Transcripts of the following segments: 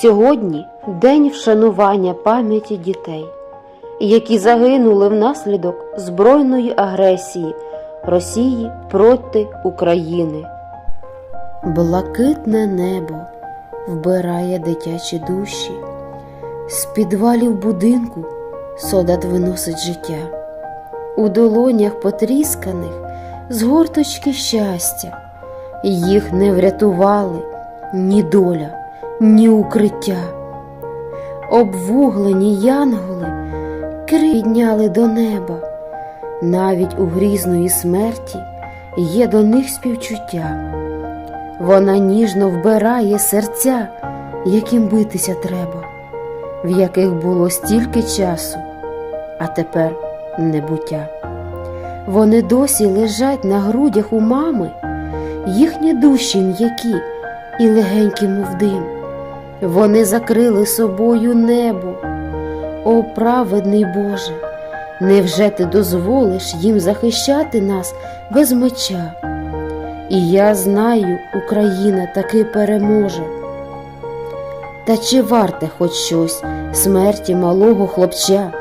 Сьогодні день вшанування пам'яті дітей, які загинули внаслідок збройної агресії Росії проти України. Блакитне небо вбирає дитячі душі, з підвалів будинку солдат виносить життя, у долонях потрісканих згорточки щастя, їх не врятували ні доля ні укриття. Обвуглені янголи кридняли до неба, навіть у грізної смерті є до них співчуття. Вона ніжно вбирає серця, яким битися треба, в яких було стільки часу, а тепер небуття. Вони досі лежать на грудях у мами, їхні душі м'які і легенькі, мов дим. Вони закрили собою небо. О, праведний Боже, невже ти дозволиш їм захищати нас без меча? І я знаю, Україна таки переможе. Та чи варте хоч щось смерті малого хлопча?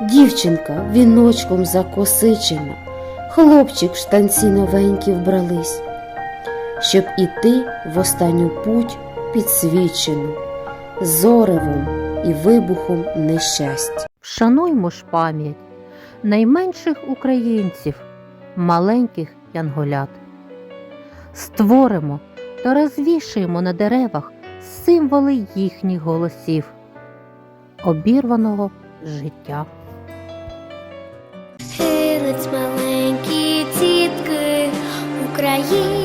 Дівчинка віночком закосичена, хлопчик в штанці новенькі вбрались, щоб іти в останню путь підсвічену зоревом і вибухом нещастя. Вшануймо ж пам'ять найменших українців, маленьких янголят. Створимо та розвішуємо на деревах символи їхніх голосів, обірваного життя. Хилить маленькі тітки Україні,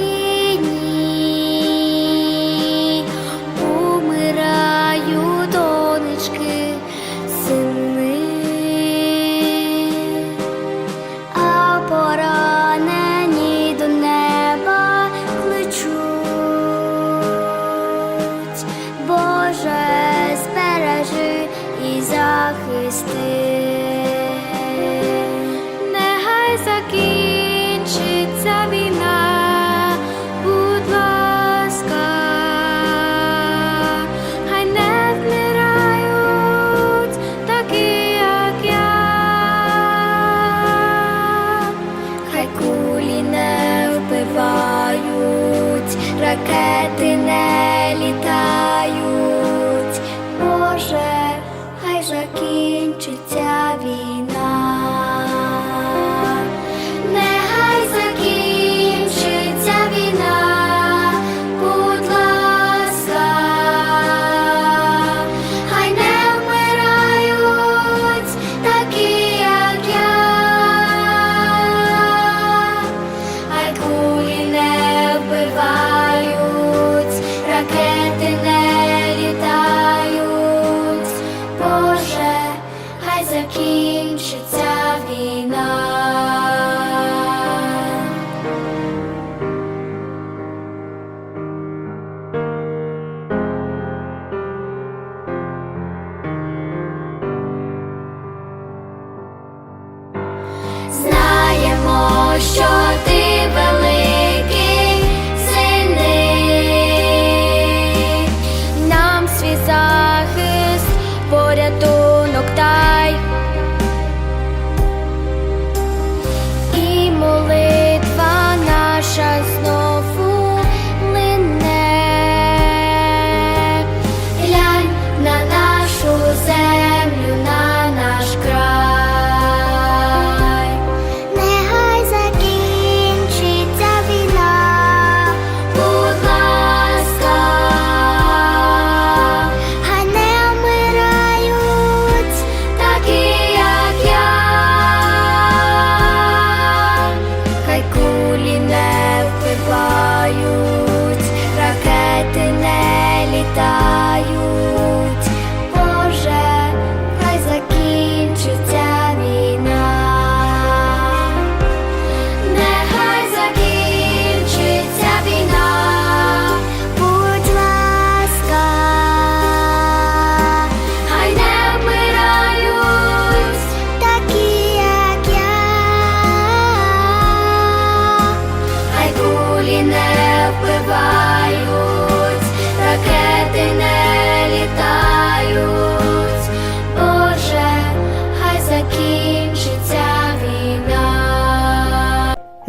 Нехай закінчиться війна, будь ласка, хай не вмирають такі, як я, хай кулі не вбивають, ракети не ракети не літають, Боже, хай закінчиться війна. Знаємо, що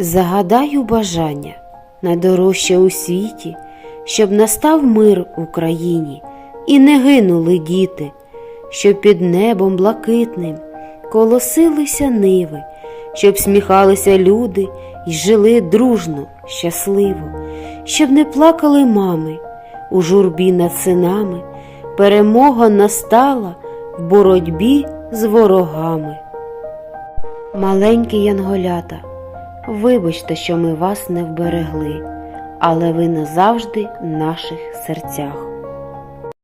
Загадаю бажання найдорожче у світі, щоб настав мир в Україні і не гинули діти, щоб під небом блакитним колосилися ниви, щоб сміхалися люди і жили дружно, щасливо, щоб не плакали мами у журбі над синами, перемога настала в боротьбі з ворогами. Маленькі янголята, вибачте, що ми вас не вберегли, але ви назавжди в наших серцях.